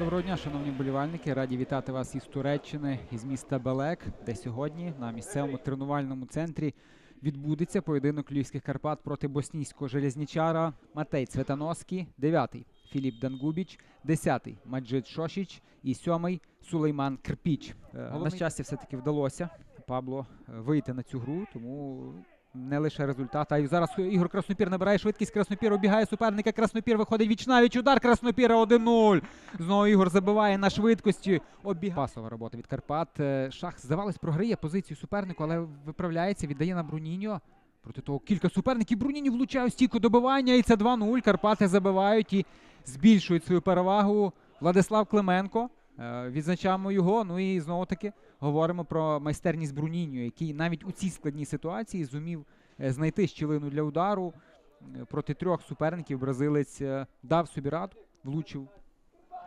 Доброго дня, шановні болівальники. Раді вітати вас із Туреччини, із міста Белек, де сьогодні на місцевому тренувальному центрі відбудеться поєдинок Львівських Карпат проти боснійського железнічара Матей Цветановський, 9-й Філіп Дангубіч, 10-й Маджид Шошіч і 7-й Сулейман Кирпіч. Е, На щастя, все-таки вдалося Пабло е, вийти на цю гру, тому не лише результат, а й зараз Ігор Краснопір набирає швидкість. Краснопір обігає суперника. Краснопір виходить віч навіч. Удар Краснопіра 1-0. Знову Ігор забиває на швидкості. Обігає. Пасова робота від Карпат. Е, Шах, здавалось, програє позицію супернику, але виправляється, віддає на Бруніньо. Проти того кілька суперників. Бруніньо влучає у стійку добивання. І це 2-0. Карпати забивають і збільшують свою перевагу. Владислав Клименко. Е, Відзначаємо його. Ну і знову таки говоримо про майстерність Бруніньо, який навіть у цій складній ситуації зумів е, знайти щілину для удару. Е, Проти трьох суперників бразилець дав собі раду, влучив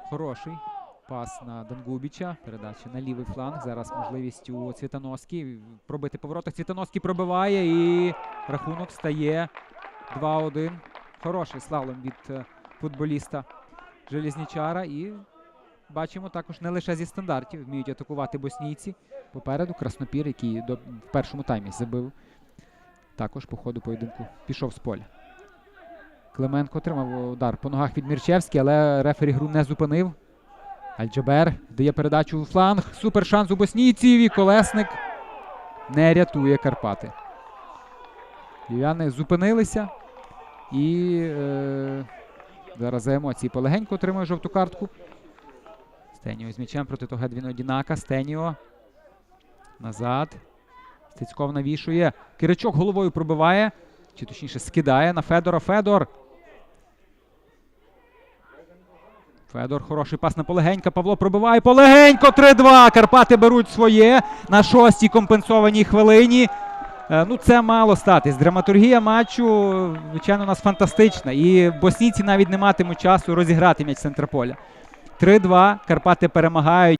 хороший пас на Дангубіча. Передача на лівий фланг. Зараз можливість у Цвітановській пробити по воротах. Цвітановський пробиває і рахунок стає 2-1. Хороший слалом від футболіста Железнічара. І бачимо також не лише зі стандартів вміють атакувати боснійці. Попереду Краснопір, який до, в першому таймі забив. Також по ходу поєдинку пішов з поля. Клименко отримав удар по ногах від Мірчевський, але рефері гру не зупинив. Альджабер дає передачу у фланг. Супер шанс у боснійців і колесник не рятує Карпати. Львів'яни зупинилися і е, зараз за емоції полегенько отримує жовту картку. Стеніо з м'ячем проти того Едвіна Дінака. Стеніо. Назад. Стецьков навішує. Киричок головою пробиває. Чи точніше скидає на Федора. Федор. Федор, хороший пас на Полегенька. Павло пробиває. Полегенько 3-2. Карпати беруть своє на шостій компенсованій хвилині. Е, Ну, це мало статись. Драматургія матчу, звичайно, у нас фантастична. І боснійці навіть не матимуть часу розіграти м'яч з центра поля. 3-2. Карпати перемагають.